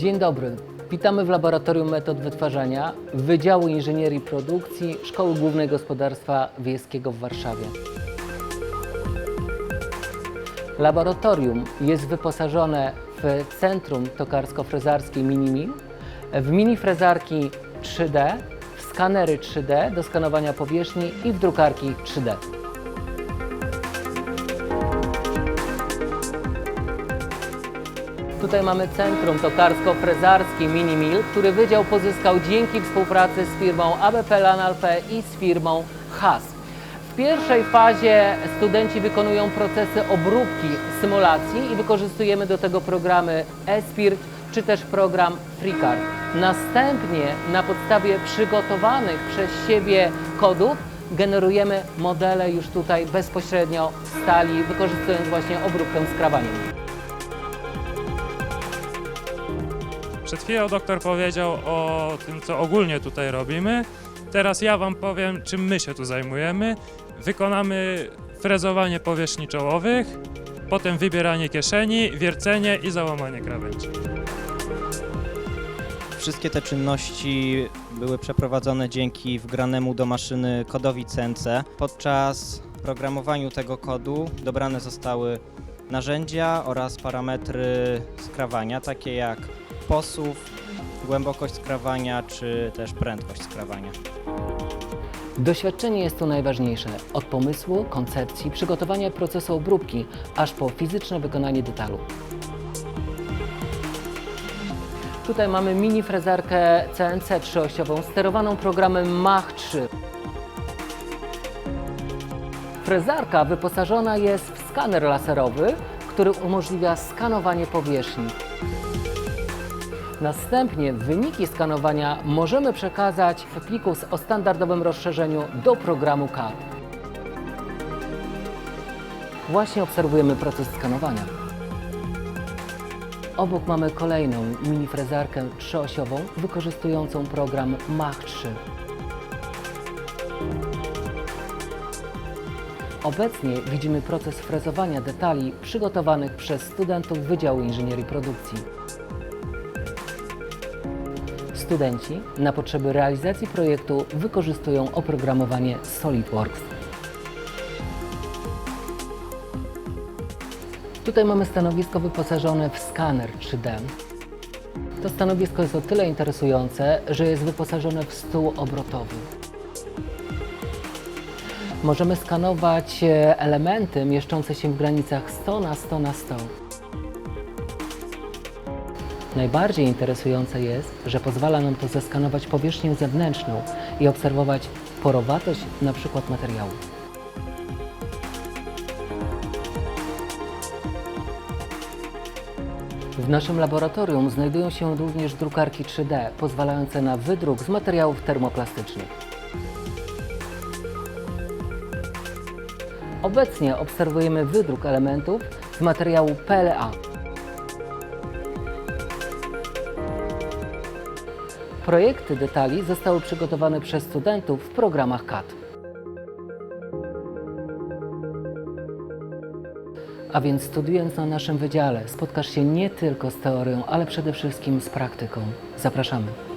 Dzień dobry. Witamy w Laboratorium Metod Wytwarzania Wydziału Inżynierii Produkcji Szkoły Głównej Gospodarstwa Wiejskiego w Warszawie. Laboratorium jest wyposażone w centrum tokarsko-frezarskie Minimil, w mini frezarki 3D, w skanery 3D do skanowania powierzchni i w drukarki 3D. Tutaj mamy Centrum Tokarsko-Frezarskie Minimil, który wydział pozyskał dzięki współpracy z firmą ABP Lanalpe i z firmą HAS. W pierwszej fazie studenci wykonują procesy obróbki symulacji i wykorzystujemy do tego programy eSpirt czy też program FreeCard. Następnie na podstawie przygotowanych przez siebie kodów generujemy modele już tutaj bezpośrednio w stali, wykorzystując właśnie obróbkę skrawaniem. Przed chwilą doktor powiedział o tym, co ogólnie tutaj robimy. Teraz ja Wam powiem, czym my się tu zajmujemy. Wykonamy frezowanie powierzchni czołowych, potem wybieranie kieszeni, wiercenie i załamanie krawędzi. Wszystkie te czynności były przeprowadzone dzięki wgranemu do maszyny kodowi CNC. Podczas programowaniu tego kodu dobrane zostały narzędzia oraz parametry skrawania, takie jak posuw, głębokość skrawania czy też prędkość skrawania. Doświadczenie jest tu najważniejsze. Od pomysłu, koncepcji, przygotowania procesu obróbki, aż po fizyczne wykonanie detalu. Tutaj mamy mini frezarkę CNC trzyościową sterowaną programem Mach 3. Frezarka wyposażona jest w skaner laserowy, który umożliwia skanowanie powierzchni. Następnie wyniki skanowania możemy przekazać w pliku o standardowym rozszerzeniu do programu CAD. Właśnie obserwujemy proces skanowania. Obok mamy kolejną mini frezarkę trzyosiową wykorzystującą program Mach 3. Obecnie widzimy proces frezowania detali przygotowanych przez studentów Wydziału Inżynierii Produkcji. Studenci na potrzeby realizacji projektu wykorzystują oprogramowanie SolidWorks. Tutaj mamy stanowisko wyposażone w skaner 3D. To stanowisko jest o tyle interesujące, że jest wyposażone w stół obrotowy. Możemy skanować e, elementy mieszczące się w granicach 100 na 100 na 100. Najbardziej interesujące jest, że pozwala nam to zeskanować powierzchnię zewnętrzną i obserwować porowatość przykład materiału. W naszym laboratorium znajdują się również drukarki 3D, pozwalające na wydruk z materiałów termoplastycznych. Obecnie obserwujemy wydruk elementów z materiału PLA. Projekty detali zostały przygotowane przez studentów w programach CAD. A więc studiując na naszym wydziale spotkasz się nie tylko z teorią, ale przede wszystkim z praktyką. Zapraszamy.